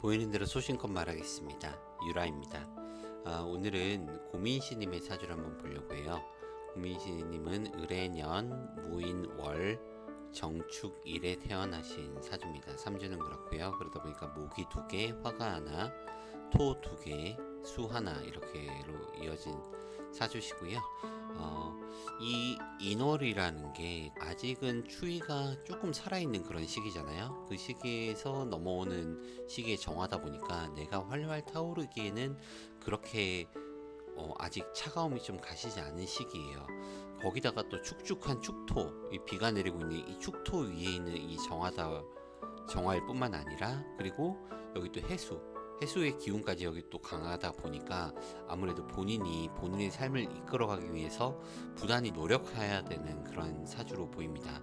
보이는 대로 소신껏 말하겠습니다. 유라입니다. 아, 오늘은 고민시님의 사주를 한번 보려고 해요. 고민시님은 을해년 무인월 정축일에 태어나신 사주입니다. 삼주는 그렇고요. 그러다 보니까 목이 두 개, 화가 하나, 토 두 개, 수 하나 이렇게로 이어진 사주시고요. 어, 이 인월이라는 게 아직은 추위가 조금 살아있는 그런 시기잖아요. 그 시기에서 넘어오는 시기에 정하다 보니까 내가 활활 타오르기에는 그렇게 어, 아직 차가움이 좀 가시지 않은 시기예요. 거기다가 또 축축한 축토, 이 비가 내리고 있는 이 축토 위에 있는 이 정화다 정화일 뿐만 아니라 그리고 여기 또 해수, 해수의 기운까지 여기 또 강하다 보니까 아무래도 본인이 본인의 삶을 이끌어가기 위해서 부단히 노력해야 되는 그런 사주로 보입니다.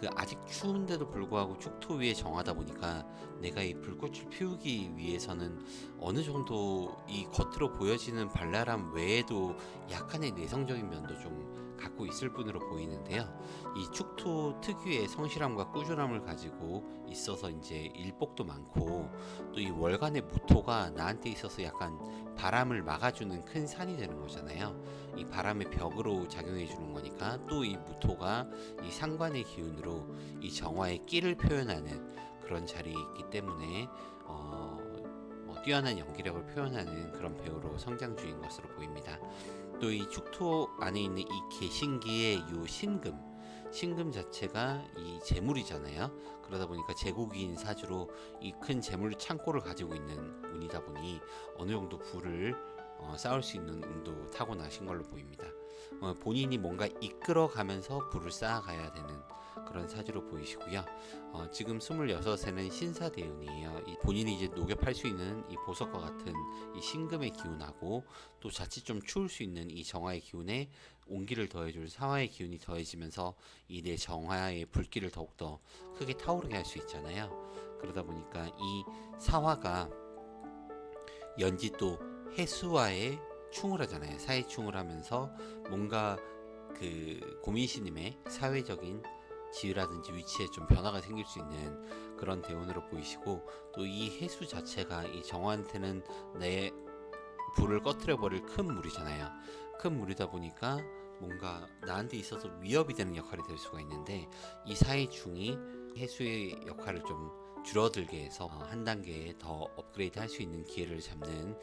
그 아직 추운데도 불구하고 축토 위에 정하다 보니까 내가 이 불꽃을 피우기 위해서는 어느 정도 이 겉으로 보여지는 발랄함 외에도 약간의 내성적인 면도 좀 갖고 있을 뿐으로 보이는데요. 이 축토 특유의 성실함과 꾸준함을 가지고 있어서 이제 일복도 많고 또 이 월간의 무토가 나한테 있어서 약간 바람을 막아주는 큰 산이 되는 거잖아요. 이 바람의 벽으로 작용해 주는 거니까 또 이 무토가 이 상관의 기운으로 이 정화의 끼를 표현하는 그런 자리에 있기 때문에 어, 뭐 뛰어난 연기력을 표현하는 그런 배우로 성장 중인 것으로 보입니다. 또 이 축토 안에 있는 이 개신기의 요 신금 신금 자체가 이 재물이잖아요. 그러다 보니까 제국인 사주로 이 큰 재물 창고를 가지고 있는 운이다 보니 어느 정도 부를 어, 쌓을 수 있는 운도 타고나신 걸로 보입니다. 어, 본인이 뭔가 이끌어가면서 부를 쌓아가야 되는 그런 사주로 보이시고요. 어, 지금 26세는 신사 대운이에요. 이 본인이 이제 녹여 팔 수 있는 이 보석과 같은 이 신금의 기운하고 또 자칫 좀 추울 수 있는 이 정화의 기운에 온기를 더해줄 사화의 기운이 더해지면서 이 내 정화의 불길을 더욱더 크게 타오르게 할 수 있잖아요. 그러다 보니까 이 사화가 연지 또 해수와의 충을 하잖아요. 사회충을 하면서 뭔가 그 고민시님의 사회적인 지위라든지 위치에 좀 변화가 생길 수 있는 그런 대운으로 보이시고 또 이 해수 자체가 이 정화한테는 내 불을 꺼트려 버릴 큰 물이잖아요. 큰 물이다 보니까 뭔가 나한테 있어서 위협이 되는 역할이 될 수가 있는데 이 사이 중이 해수의 역할을 좀 줄어들게 해서 어, 한 단계 더 업그레이드 할 수 있는 기회를 잡는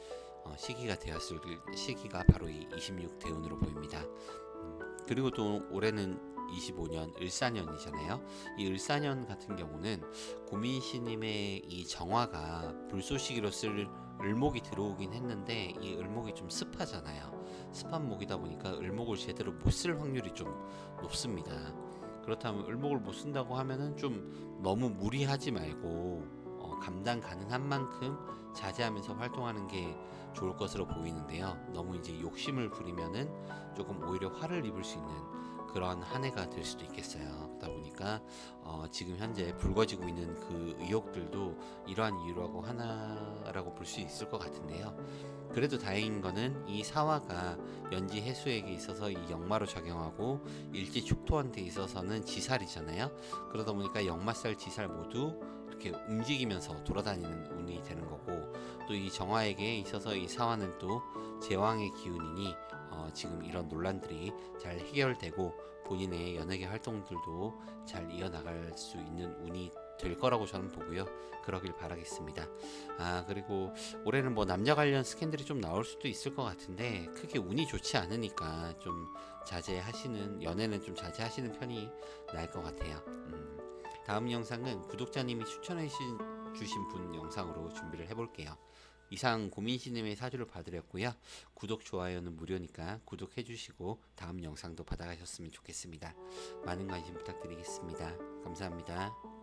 어, 시기가 되었을 시기가 바로 이 26 대운으로 보입니다. 음, 그리고 또 올해는 25년 을사년이잖아요. 이 을사년 같은 경우는 고민시님의 이 정화가 불쏘시기로 쓸 을목이 들어오긴 했는데 이 을목이 좀 습하잖아요. 습한 목이다 보니까 을목을 제대로 못 쓸 확률이 좀 높습니다. 그렇다면 을목을 못 쓴다고 하면은 좀 너무 무리하지 말고 어, 감당 가능한 만큼 자제하면서 활동하는 게 좋을 것으로 보이는데요. 너무 이제 욕심을 부리면은 조금 오히려 화를 입을 수 있는 그런 한 해가 될 수도 있겠어요. 그러다 보니까 어, 지금 현재 불거지고 있는 그 의혹들도 이러한 이유라고 하나라고 볼 수 있을 것 같은데요. 그래도 다행인 거는 이 사화가 연지 해수에게 있어서 이 역마로 작용하고 일지 축토한테 있어서는 지살이잖아요. 그러다 보니까 역마살 지살 모두 이렇게 움직이면서 돌아다니는 운이 되는 거고 또 이 정화에게 있어서 이 사화는 또 제왕의 기운이니 어, 지금 이런 논란들이 잘 해결되고 본인의 연예계 활동들도 잘 이어나갈 수 있는 운이 될 거라고 저는 보고요. 그러길 바라겠습니다. 아, 그리고 올해는 뭐 남녀 관련 스캔들이 좀 나올 수도 있을 것 같은데 크게 운이 좋지 않으니까 좀 자제하시는 연애는 좀 자제하시는 편이 나을 것 같아요. 음, 다음 영상은 구독자님이 추천해 주신 분 영상으로 준비를 해볼게요. 이상 고민시님의 사주를 봐드렸고요. 구독, 좋아요는 무료니까 구독해주시고 다음 영상도 받아가셨으면 좋겠습니다. 많은 관심 부탁드리겠습니다. 감사합니다.